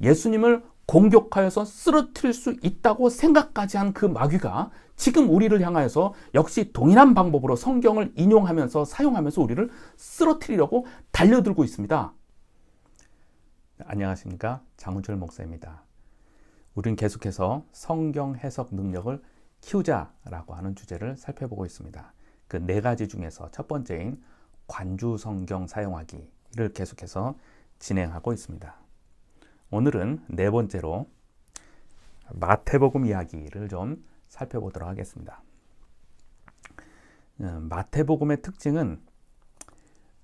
예수님을 공격하여서 쓰러뜨릴 수 있다고 생각까지 한 그 마귀가 지금 우리를 향하여서 역시 동일한 방법으로 성경을 인용하면서 사용하면서 우리를 쓰러뜨리려고 달려들고 있습니다. 안녕하십니까. 장훈철 목사입니다. 우리는 계속해서 성경 해석 능력을 키우자라고 하는 주제를 살펴보고 있습니다. 그 네 가지 중에서 첫 번째인 관주 성경 사용하기를 계속해서 진행하고 있습니다. 오늘은 네 번째로 마태복음 이야기를 좀 살펴보도록 하겠습니다. 어, 마태복음의 특징은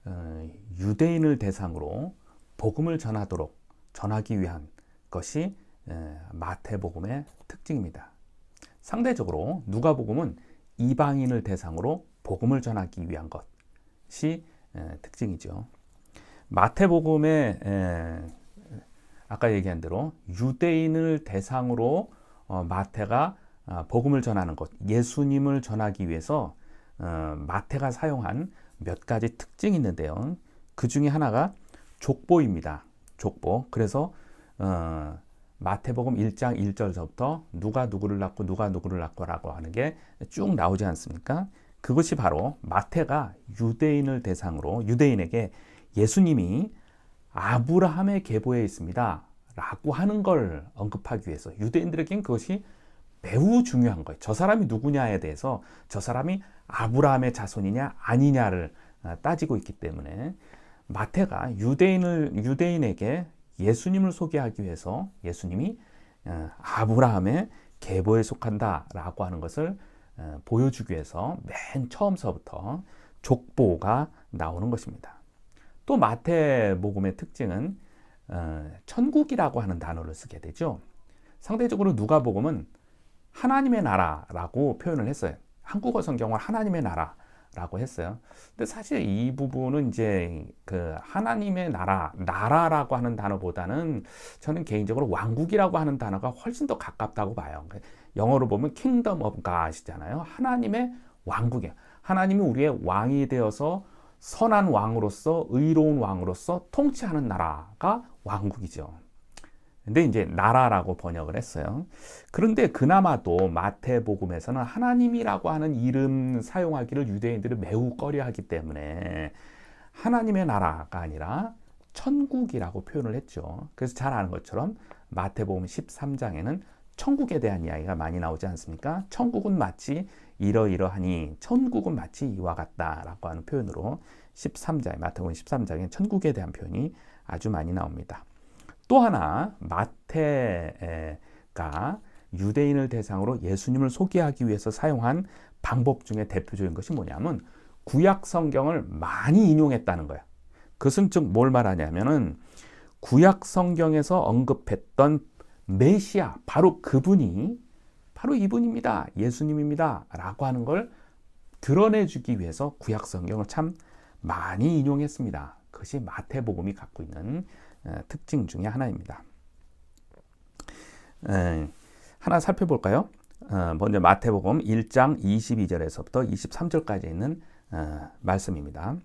어, 유대인을 대상으로 복음을 전하도록 전하기 위한 것이 마태복음의 특징입니다. 상대적으로 누가복음은 이방인을 대상으로 복음을 전하기 위한 것이 특징이죠. 마태복음의 아까 얘기한 대로 유대인을 대상으로 어, 마태가 어, 복음을 전하는 것, 예수님을 전하기 위해서 어, 마태가 사용한 몇 가지 특징이 있는데요. 그 중에 하나가 족보입니다. 족보. 그래서 어, 마태복음 1장 1절서부터 누가 누구를 낳고 누가 누구를 낳고라고 하는 게 쭉 나오지 않습니까? 그것이 바로 마태가 유대인을 대상으로 유대인에게 예수님이 아브라함의 계보에 있습니다. 라고 하는 걸 언급하기 위해서 유대인들에겐 그것이 매우 중요한 거예요. 저 사람이 누구냐에 대해서 저 사람이 아브라함의 자손이냐 아니냐를 어, 따지고 있기 때문에 마태가 유대인을 유대인에게 예수님을 소개하기 위해서 예수님이 어, 아브라함의 계보에 속한다라고 하는 것을 어, 보여주기 위해서 맨 처음서부터 족보가 나오는 것입니다. 또 마태복음의 특징은 천국이라고 하는 단어를 쓰게 되죠. 상대적으로 누가복음은 하나님의 나라라고 표현을 했어요. 한국어 성경은 하나님의 나라 라고 했어요. 근데 사실 이 부분은 이제 그 하나님의 나라, 나라라고 하는 단어보다는 저는 개인적으로 왕국이라고 하는 단어가 훨씬 더 가깝다고 봐요. 영어로 보면 kingdom of God이잖아요. 하나님의 왕국이야. 하나님이 우리의 왕이 되어서 선한 왕으로서 의로운 왕으로서 통치하는 나라가 왕국이죠. 근데 이제 나라라고 번역을 했어요. 그런데 그나마도 마태복음에서는 하나님이라고 하는 이름 사용하기를 유대인들이 매우 꺼려하기 때문에 하나님의 나라가 아니라 천국이라고 표현을 했죠. 그래서 잘 아는 것처럼 마태복음 13장에는 천국에 대한 이야기가 많이 나오지 않습니까? 천국은 마치 이러이러하니 천국은 마치 이와 같다라고 하는 표현으로 13장 마태복음 13장에 천국에 대한 표현이 아주 많이 나옵니다. 또 하나 마태가 유대인을 대상으로 예수님을 소개하기 위해서 사용한 방법 중에 대표적인 것이 뭐냐면 구약 성경을 많이 인용했다는 거예요. 그것은 즉 뭘 말하냐면은 구약 성경에서 언급했던 메시아 바로 그분이 바로 이분입니다. 예수님입니다. 라고 하는 걸 드러내 주기 위해서 구약 성경을 참 많이 인용했습니다. 그것이 마태복음이 갖고 있는 어, 특징 중의 하나입니다. 하나 살펴볼까요? 어, 먼저 마태복음 1장 22절에서부터 23절까지 있는 어, 말씀입니다.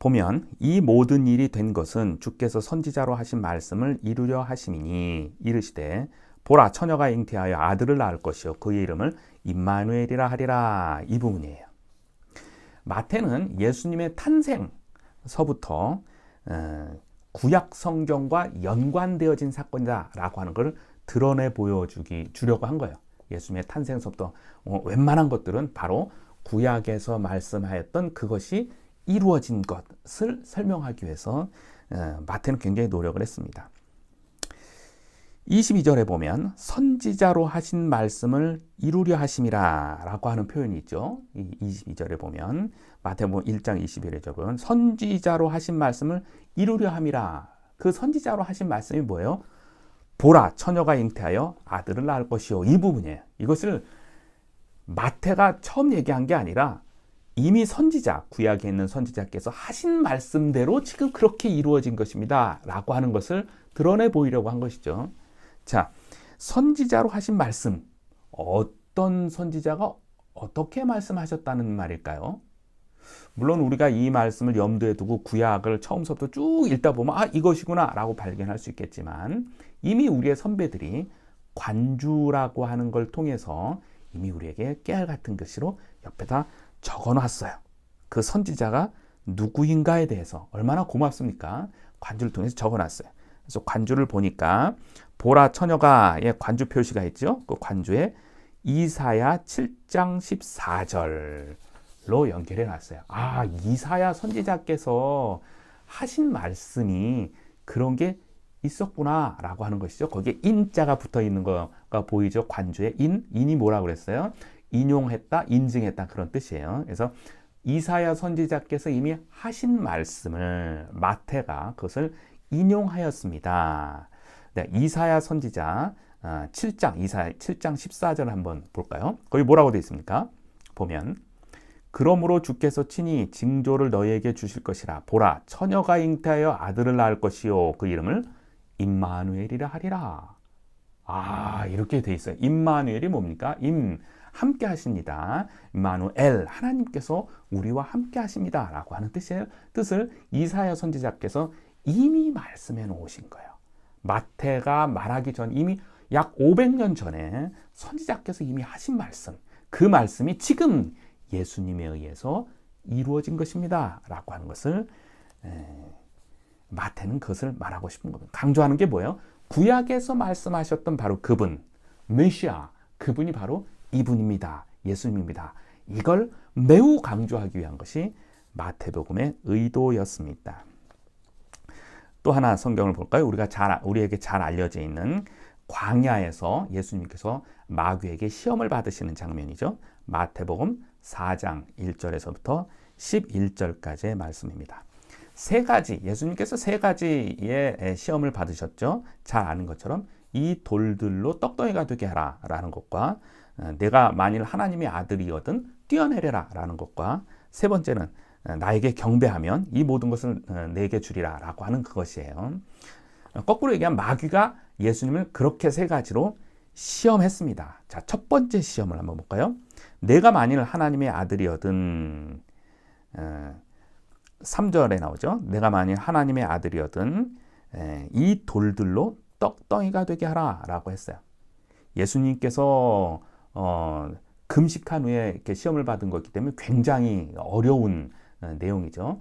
보면 이 모든 일이 된 것은 주께서 선지자로 하신 말씀을 이루려 하심이니 이르시되 보라 처녀가 잉태하여 아들을 낳을 것이요 그의 이름을 임마누엘이라 하리라 이 부분이에요. 마태는 예수님의 탄생서부터 구약 성경과 연관되어진 사건이다라고 하는 것을 드러내 보여주기 주려고 한 거예요. 예수님의 탄생서부터 어, 웬만한 것들은 바로 구약에서 말씀하였던 그것이 이루어진 것을 설명하기 위해서 어, 마태는 굉장히 노력을 했습니다. 22절에 보면 선지자로 하신 말씀을 이루려 하심이라 라고 하는 표현이 있죠. 22절에 보면 마태복음 1장 21절에 보면 선지자로 하신 말씀을 이루려 함이라. 그 선지자로 하신 말씀이 뭐예요? 보라 처녀가 잉태하여 아들을 낳을 것이요. 이 부분이에요. 이것을 마태가 처음 얘기한 게 아니라 이미 선지자, 구약에 있는 선지자께서 하신 말씀대로 지금 그렇게 이루어진 것입니다. 라고 하는 것을 드러내 보이려고 한 것이죠. 자, 선지자로 하신 말씀. 어떤 선지자가 어떻게 말씀하셨다는 말일까요? 물론 우리가 이 말씀을 염두에 두고 구약을 처음부터 쭉 읽다 보면 아 이것이구나 라고 발견할 수 있겠지만 이미 우리의 선배들이 관주라고 하는 걸 통해서 이미 우리에게 깨알 같은 글씨로 옆에다 적어 놨어요. 그 선지자가 누구인가에 대해서 얼마나 고맙습니까? 관주를 통해서 적어 놨어요. 그래서 관주를 보니까 보라 처녀가의 관주 표시가 있죠. 그 관주에 이사야 7장 14절로 연결해 놨어요. 아, 이사야 선지자께서 하신 말씀이 그런 게 있었구나 라고 하는 것이죠. 거기에 인자가 붙어 있는 거가 보이죠. 관주에 인, 인이 뭐라 그랬어요? 인용했다, 인증했다 그런 뜻이에요. 그래서 이사야 선지자께서 이미 하신 말씀을 마태가 그것을 인용하였습니다. 네, 이사야 선지자 7장 이사야 7장 14절 한번 볼까요? 거기 뭐라고 되어 있습니까? 보면 그러므로 주께서 친히 징조를 너희에게 주실 것이라 보라 처녀가 잉태하여 아들을 낳을 것이요 그 이름을 임마누엘이라 하리라. 아, 이렇게 돼 있어요. 임마누엘이 뭡니까? 임 함께 하십니다. 임마누엘 하나님께서 우리와 함께 하십니다라고 하는 뜻을 뜻을 이사야 선지자께서 이미 말씀해 놓으신 거예요. 마태가 말하기 전 이미 약 500년 전에 선지자께서 이미 하신 말씀, 그 말씀이 지금 예수님에 의해서 이루어진 것입니다. 라고 하는 것을 마태는 그것을 말하고 싶은 겁니다. 강조하는 게 뭐예요? 구약에서 말씀하셨던 바로 그분, 메시아, 그분이 바로 이분입니다. 예수님입니다. 이걸 매우 강조하기 위한 것이 마태복음의 의도였습니다. 또 하나 성경을 볼까요? 우리가 잘 우리에게 잘 알려져 있는 광야에서 예수님께서 마귀에게 시험을 받으시는 장면이죠. 마태복음 4장 1절에서부터 11절까지의 말씀입니다. 세 가지, 예수님께서 세 가지의 시험을 받으셨죠. 잘 아는 것처럼 이 돌들로 떡덩이가 되게 하라 라는 것과 어, 내가 만일 하나님의 아들이거든 뛰어내려라 라는 것과 세 번째는 어, 나에게 경배하면 이 모든 것을 어, 내게 주리라 라고 하는 그것이에요. 거꾸로 얘기하면 마귀가 예수님을 그렇게 세 가지로 시험했습니다. 자, 첫 번째 시험을 한번 볼까요? 내가 만일 하나님의 아들이거든 3절에 나오죠. 내가 만일 하나님의 아들이었던 이 돌들로 떡덩이가 되게 하라 라고 했어요. 예수님께서 어, 금식한 후에 이렇게 시험을 받은 거기 때문에 굉장히 어려운 어, 내용이죠.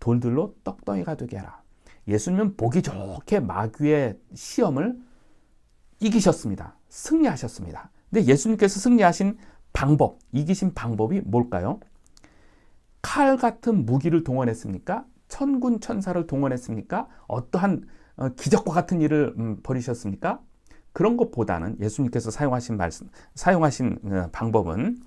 돌들로 떡덩이가 되게 하라. 예수님은 보기 좋게 마귀의 시험을 이기셨습니다. 승리하셨습니다. 근데 예수님께서 승리하신 방법, 이기신 방법이 뭘까요? 칼 같은 무기를 동원했습니까? 천군 천사를 동원했습니까? 어떠한 어, 기적과 같은 일을 음, 벌이셨습니까? 그런 것보다는 예수님께서 사용하신 말씀, 사용하신 어, 방법은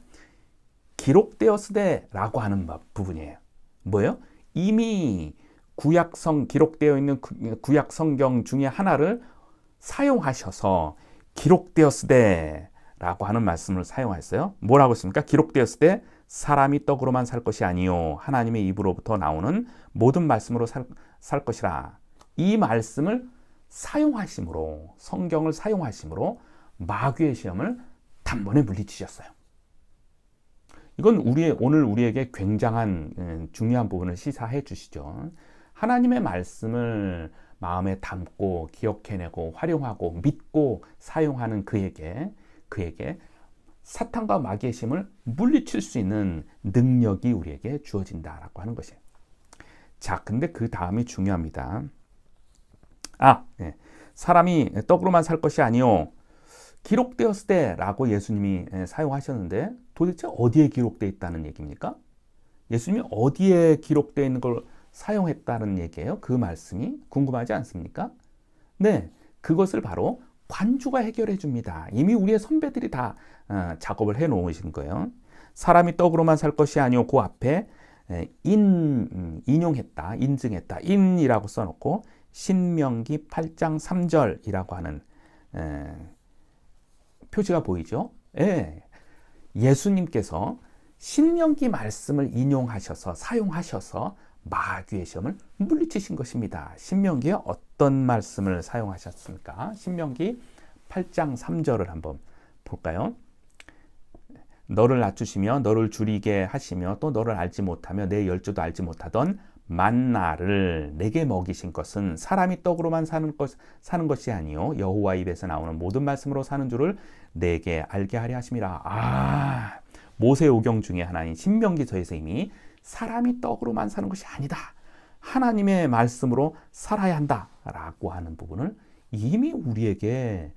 기록되었으되라고 하는 부분이에요. 뭐예요? 이미 구약성 기록되어 있는 구약 성경 중에 하나를 사용하셔서 기록되었으되라고 하는 말씀을 사용했어요. 뭐라고 했습니까? 기록되었으되 사람이 떡으로만 살 것이 아니요 하나님의 입으로부터 나오는 모든 말씀으로 살, 살 것이라. 이 말씀을 사용하심으로 성경을 사용하심으로 마귀의 시험을 단번에 물리치셨어요. 이건 우리 오늘 우리에게 굉장한 음, 중요한 부분을 시사해 주시죠. 하나님의 말씀을 마음에 담고 기억해내고 활용하고 믿고 사용하는 그에게 그에게 사탄과 마귀의 힘을 물리칠 수 있는 능력이 우리에게 주어진다라고 하는 것이에요. 자, 근데 그 다음이 중요합니다. 아, 네. 사람이 떡으로만 살 것이 아니요. 기록되었을 때라고 예수님이 예, 사용하셨는데 도대체 어디에 기록되어 있다는 얘기입니까? 예수님이 어디에 기록되어 있는 걸 사용했다는 얘기예요? 그 말씀이 궁금하지 않습니까? 네, 그것을 바로 관주가 해결해 줍니다. 이미 우리의 선배들이 다 어, 작업을 해 놓으신 거예요. 사람이 떡으로만 살 것이 아니오 그 앞에 인 음, 인용했다, 인증했다, 인이라고 써놓고 신명기 8장 3절이라고 하는 에, 표시가 보이죠. 예. 예수님께서 신명기 말씀을 인용하셔서 사용하셔서 마귀의 시험을 물리치신 것입니다. 신명기에 어떤 말씀을 사용하셨습니까? 신명기 8장 3절을 한번 볼까요? 너를 낮추시며 너를 줄이게 하시며 또 너를 알지 못하며 내 열조도 알지 못하던 만나를 내게 먹이신 것은 사람이 떡으로만 사는 것 사는 것이 아니요 여호와 입에서 나오는 모든 말씀으로 사는 줄을 내게 알게 하려 하심이라. 아 모세 오경 중에 하나인 신명기서에서 이미 사람이 떡으로만 사는 것이 아니다. 하나님의 말씀으로 살아야 한다라고 하는 부분을 이미 우리에게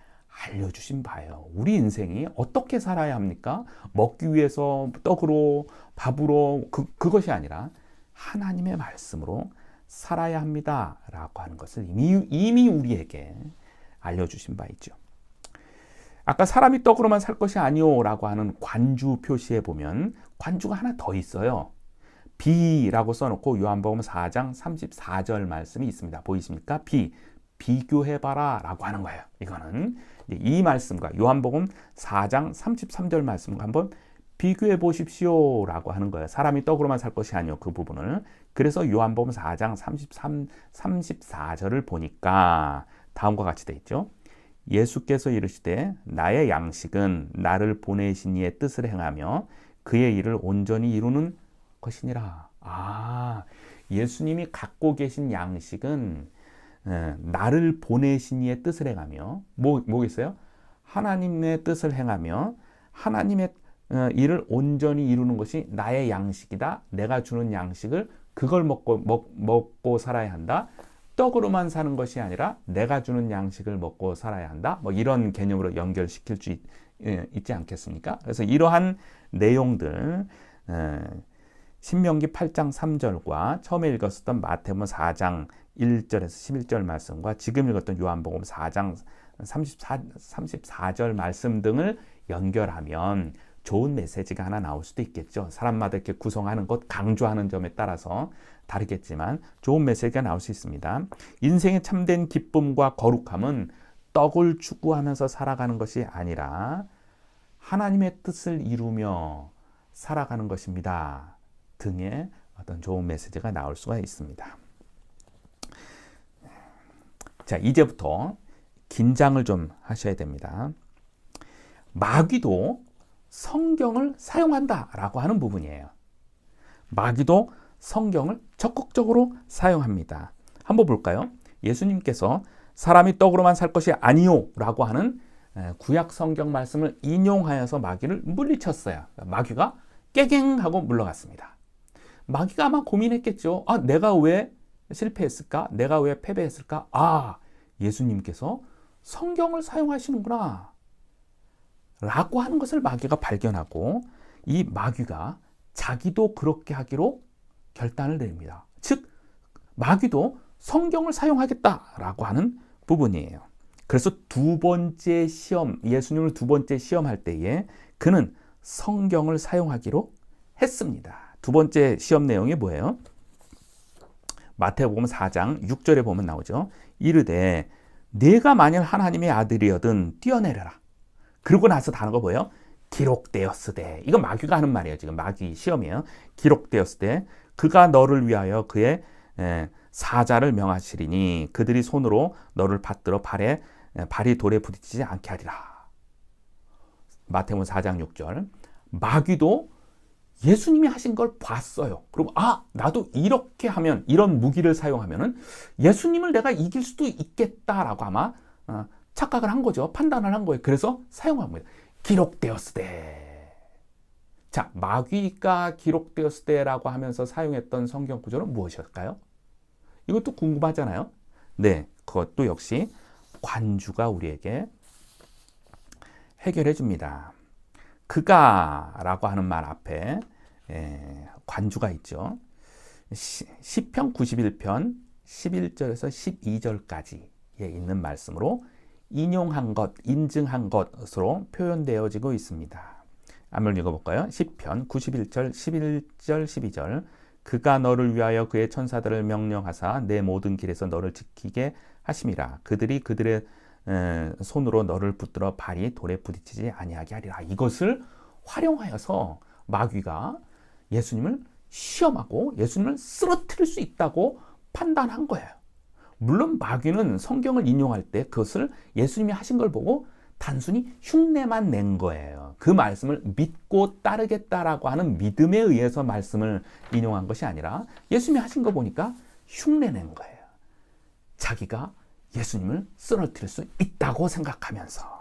알려주신 바예요. 우리 인생이 어떻게 살아야 합니까? 먹기 위해서 떡으로 밥으로 그, 그것이 아니라 하나님의 말씀으로 살아야 합니다. 라고 하는 것을 이미, 이미 우리에게 알려주신 바 있죠. 아까 사람이 떡으로만 살 것이 아니오 라고 하는 관주 표시에 보면 관주가 하나 더 있어요. 비라고 써놓고 요한복음 4장 34절 말씀이 있습니다. 보이십니까? 비. 비교해봐라 라고 하는 거예요. 이거는 이 말씀과 요한복음 4장 33절 말씀과 한번 비교해 보십시오 라고 하는 거예요. 사람이 떡으로만 살 것이 아니요. 그 부분을. 그래서 요한복음 4장 33, 34절을 보니까 다음과 같이 돼 있죠. 예수께서 이르시되 나의 양식은 나를 보내신 이의 뜻을 행하며 그의 일을 온전히 이루는 것이니라. 아, 예수님이 갖고 계신 양식은 에, 나를 보내신 이의 뜻을 행하며 뭐 뭐겠어요? 하나님의 뜻을 행하며 하나님의 어, 일을 온전히 이루는 것이 나의 양식이다. 내가 주는 양식을 그걸 먹고 먹, 먹고 살아야 한다. 떡으로만 사는 것이 아니라 내가 주는 양식을 먹고 살아야 한다. 뭐 이런 개념으로 연결시킬 수 있, 예, 지 않겠습니까? 그래서 이러한 내용들 에, 신명기 8장 3절과 처음에 읽었었던 마태복음 4장 1절에서 11절 말씀과 지금 읽었던 요한복음 4장 34, 34절 말씀 등을 연결하면 좋은 메시지가 하나 나올 수도 있겠죠. 사람마다 이렇게 구성하는 것, 강조하는 점에 따라서 다르겠지만 좋은 메시지가 나올 수 있습니다. 인생의 참된 기쁨과 거룩함은 떡을 추구하면서 살아가는 것이 아니라 하나님의 뜻을 이루며 살아가는 것입니다. 등의 어떤 좋은 메시지가 나올 수가 있습니다. 자, 이제부터 긴장을 좀 하셔야 됩니다. 마귀도 성경을 사용한다라고 하는 부분이에요. 마귀도 성경을 적극적으로 사용합니다. 한번 볼까요? 예수님께서 사람이 떡으로만 살 것이 아니요라고 하는 구약 성경 말씀을 인용하여서 마귀를 물리쳤어요. 마귀가 깨갱하고 물러갔습니다. 마귀가 아마 고민했겠죠. 아, 내가 왜 실패했을까? 내가 왜 패배했을까? 아, 예수님께서 성경을 사용하시는구나. 라고 하는 것을 마귀가 발견하고 이 마귀가 자기도 그렇게 하기로 결단을 내립니다. 즉, 마귀도 성경을 사용하겠다라고 하는 부분이에요. 그래서 두 번째 시험, 예수님을 두 번째 시험할 때에 그는 성경을 사용하기로 했습니다. 두 번째 시험 내용이 뭐예요? 마태복음 4장 6절에 보면 나오죠. 이르되 내가 만일 하나님의 아들이여든 뛰어내려라. 그러고 나서 단어가 뭐예요? 기록되었으되. 이건 마귀가 하는 말이에요. 지금 마귀 시험이에요. 기록되었으되 그가 너를 위하여 그의 사자를 명하시리니 그들이 손으로 너를 받들어 발에 발이 돌에 부딪히지 않게 하리라. 마태복음 4장 6절. 마귀도 예수님이 하신 걸 봤어요. 그리고 아 나도 이렇게 하면 이런 무기를 사용하면은 예수님을 내가 이길 수도 있겠다라고 아마 어, 착각을 한 거죠. 판단을 한 거예요. 그래서 사용한 거예요. 기록되었을 때. 자, 마귀가 기록되었을 때라고 하면서 사용했던 성경 구절은 무엇일까요? 이것도 궁금하잖아요. 네, 그것도 역시 관주가 우리에게 해결해 줍니다. 그가라고 하는 말 앞에 예, 관주가 있죠. 시, 편 91편 11절에서 12절까지에 있는 말씀으로 인용한 것, 인증한 것으로 표현되어지고 있습니다. 한번 읽어볼까요? 10편 91절, 11절, 12절 그가 너를 위하여 그의 천사들을 명령하사 내 모든 길에서 너를 지키게 하심이라 그들이 그들의 손으로 너를 붙들어 발이 돌에 부딪히지 아니하게 하리라 이것을 활용하여서 마귀가 예수님을 시험하고 예수님을 쓰러뜨릴 수 있다고 판단한 거예요. 물론 마귀는 성경을 인용할 때 그것을 예수님이 하신 걸 보고 단순히 흉내만 낸 거예요. 그 말씀을 믿고 따르겠다라고 하는 믿음에 의해서 말씀을 인용한 것이 아니라 예수님이 하신 거 보니까 흉내 낸 거예요. 자기가 예수님을 쓰러뜨릴 수 있다고 생각하면서.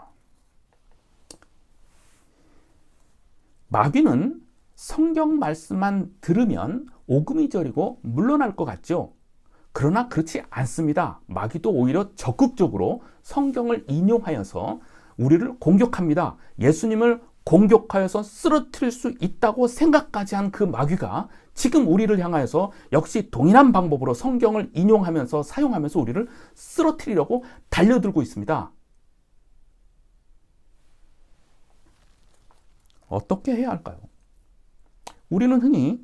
마귀는 성경 말씀만 들으면 오금이 저리고 물러날 것 같죠? 그러나 그렇지 않습니다. 마귀도 오히려 적극적으로 성경을 인용하여서 우리를 공격합니다. 예수님을 공격하여서 쓰러뜨릴 수 있다고 생각까지 한 그 마귀가 지금 우리를 향하여서 역시 동일한 방법으로 성경을 인용하면서 사용하면서 우리를 쓰러뜨리려고 달려들고 있습니다. 어떻게 해야 할까요? 우리는 흔히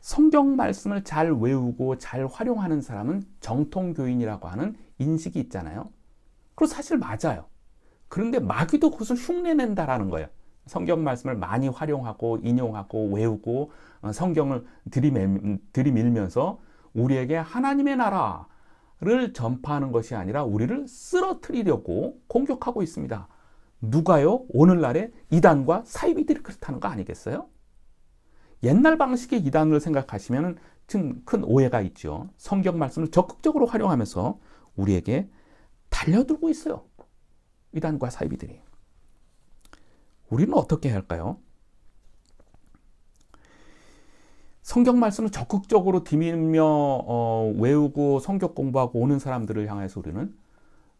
성경 말씀을 잘 외우고 잘 활용하는 사람은 정통교인이라고 하는 인식이 있잖아요. 그리고 사실 맞아요. 그런데 마귀도 그것을 흉내낸다라는 거예요. 성경 말씀을 많이 활용하고 인용하고 외우고 어, 성경을 들이밀, 면서 우리에게 하나님의 나라를 전파하는 것이 아니라 우리를 쓰러뜨리려고 공격하고 있습니다. 누가요? 오늘날의 이단과 사이비들이 그렇다는 거 아니겠어요? 옛날 방식의 이단을 생각하시면 큰 오해가 있죠. 성경 말씀을 적극적으로 활용하면서 우리에게 달려들고 있어요. 이단과 사이비들이. 우리는 어떻게 해야 할까요? 성경 말씀을 적극적으로 디밀며 어, 외우고 성격 공부하고 오는 사람들을 향해서 우리는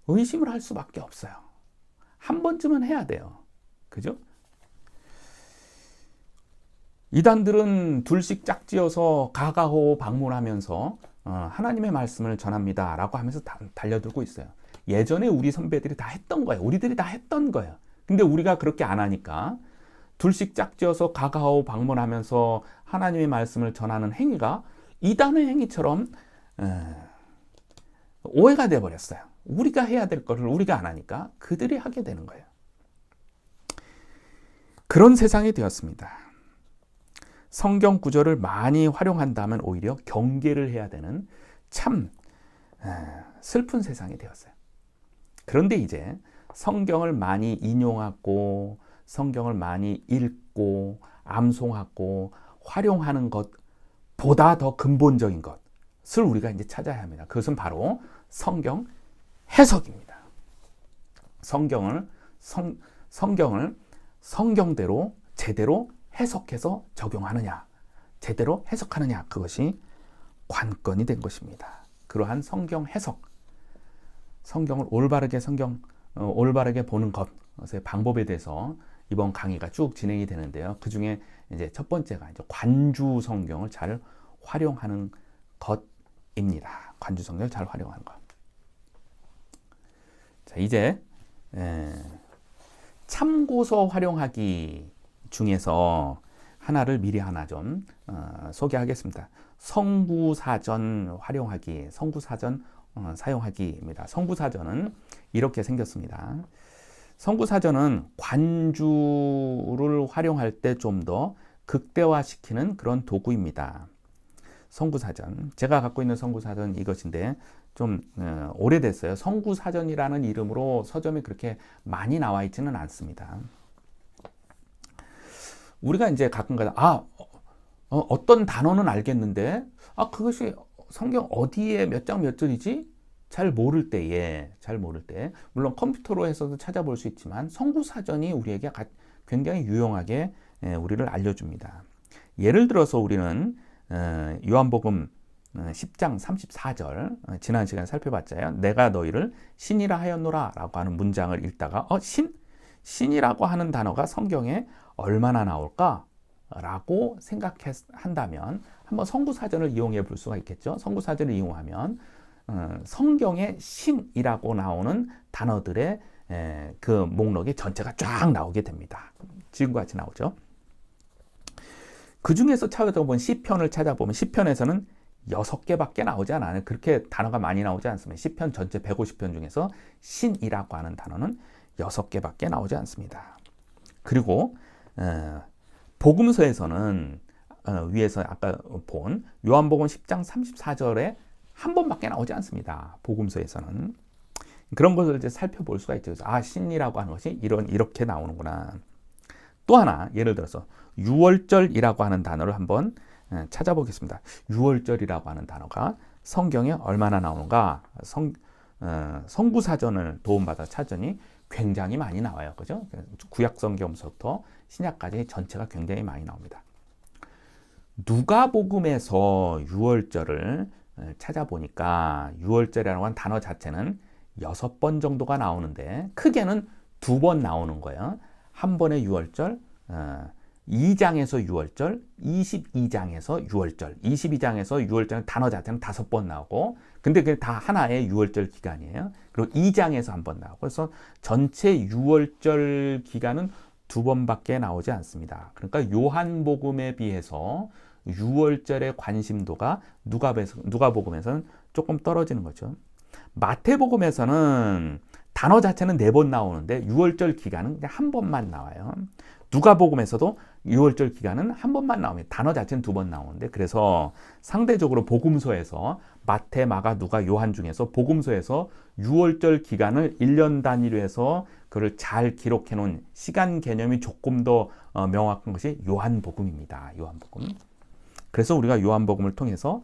의심을 할 수밖에 없어요. 한 번쯤은 해야 돼요. 그죠? 이단들은 둘씩 짝지어서 가가호 방문하면서 어, 하나님의 말씀을 전합니다. 라고 하면서 다, 달려들고 있어요. 예전에 우리 선배들이 다 했던 거예요. 우리들이 다 했던 거예요. 근데 우리가 그렇게 안 하니까 둘씩 짝지어서 가가오 방문하면서 하나님의 말씀을 전하는 행위가 이단의 행위처럼 에, 오해가 돼 버렸어요. 우리가 해야 될 것을 우리가 안 하니까 그들이 하게 되는 거예요. 그런 세상이 되었습니다. 성경 구절을 많이 활용한다면 오히려 경계를 해야 되는 참 슬픈 세상이 되었어요. 그런데 이제 성경을 많이 인용하고 성경을 많이 읽고 암송하고 활용하는 것보다 더 근본적인 것을 우리가 이제 찾아야 합니다. 그것은 바로 성경 해석입니다. 성경을 성, 성경을 성경대로 제대로 해석해서 적용하느냐, 제대로 해석하느냐 그것이 관건이 된 것입니다. 그러한 성경 해석, 성경을 올바르게 성경 어, 올바르게 보는 것의 방법에 대해서 이번 강의가 쭉 진행이 되는데요. 그 중에 이제 첫 번째가 이제 관주 성경을 잘 활용하는 것입니다. 관주 성경을 잘 활용하는 것. 자, 이제 에, 참고서 활용하기 중에서 하나를 미리 하나 좀 어, 소개하겠습니다. 성구사전 활용하기, 성구사전 어, 사용하기입니다. 성구사전은 이렇게 생겼습니다. 성구사전은 관주를 활용할 때 좀 더 극대화시키는 그런 도구입니다. 성구사전. 제가 갖고 있는 성구사전 이것인데 좀 어, 오래됐어요. 성구사전이라는 이름으로 서점에 그렇게 많이 나와 있지는 않습니다. 우리가 이제 가끔가다 아 어, 어떤 단어는 알겠는데 아 그것이 성경 어디에 몇 장 몇 절이지? 잘 모를 때에 잘 모를 때 물론 컴퓨터로 해서도 찾아볼 수 있지만 성구 사전이 우리에게 굉장히 유용하게 우리를 알려줍니다. 예를 들어서 우리는 어, 요한복음 10장 어, 34절 어, 지난 시간에 살펴봤잖아요. 내가 너희를 신이라 하였노라 라고 하는 문장을 읽다가 어 신? 신이라고 하는 단어가 성경에 얼마나 나올까? 라고 생각한다면 한번 성구사전을 이용해 볼 수가 있겠죠. 성구사전을 이용하면 성경의 신이라고 나오는 단어들의 그 목록이 전체가 쫙 나오게 됩니다. 지금과 같이 나오죠. 그 중에서 찾아보면 시편을 찾아보면 시편에서는 여섯 개밖에 나오지 않아요. 그렇게 단어가 많이 나오지 않습니다. 시편 전체 150편 중에서 신이라고 하는 단어는 여섯 개밖에 나오지 않습니다. 그리고 어, 복음서에서는 어, 위에서 아까 본 요한복음 10장 34절에 한 번밖에 나오지 않습니다. 복음서에서는 그런 것을 이제 살펴볼 수가 있죠. 아 신이라고 하는 것이 이런 이렇게 나오는구나. 또 하나 예를 들어서 유월절이라고 하는 단어를 한번 예, 찾아보겠습니다. 유월절이라고 하는 단어가 성경에 얼마나 나오는가? 성 어, 성구사전을 도움받아 찾으니 굉장히 많이 나와요. 그죠? 구약 성경부터 신약까지 전체가 굉장히 많이 나옵니다. 누가복음에서 유월절을 어, 찾아보니까 유월절이라고 하는 단어 자체는 여섯 번 정도가 나오는데 크게는 두 번 나오는 거예요. 한 번에 유월절, 어, 2장에서 6월절, 22장에서 6월절, 22장에서 6월절은 단어 자체는 다섯 번 나오고, 근데 그게 다 하나의 6월절 기간이에요. 그리고 2장에서 한 번 나오고, 그래서 전체 6월절 기간은 두 번밖에 나오지 않습니다. 그러니까 요한복음에 비해서 6월절의 관심도가 누가복음에서는 조금 떨어지는 거죠. 마태복음에서는 단어 자체는 네 번 나오는데 6월절 기간은 한 번만 나와요. 누가복음에서도 6월절 기간은 한 번만 나옵니다. 단어 자체는 두 번 나오는데 그래서 상대적으로 복음서에서 마태, 마가, 누가, 요한 중에서 복음서에서 6월절 기간을 1년 단위로 해서 그를 잘 기록해 놓은 시간 개념이 조금 더 어, 명확한 것이 요한복음입니다. 요한복음. 그래서 우리가 요한복음을 통해서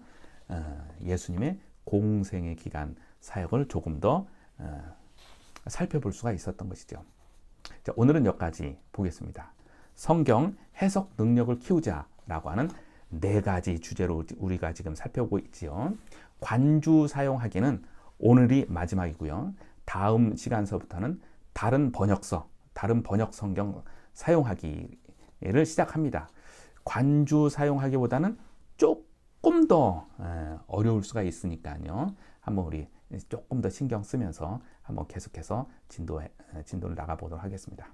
어, 예수님의 공생의 기간 사역을 조금 더 어, 살펴볼 수가 있었던 것이죠. 자, 오늘은 여기까지 보겠습니다. 성경 해석 능력을 키우자라고 하는 네 가지 주제로 우리가 지금 살펴보고 있지요. 관주 사용하기는 오늘이 마지막이고요. 다음 시간서부터는 다른 번역서, 다른 번역 성경 사용하기를 시작합니다. 관주 사용하기보다는 조금 더 어려울 수가 있으니까요. 한번 우리 조금 더 신경 쓰면서 한번 계속해서 진도 진도를 나가 보도록 하겠습니다.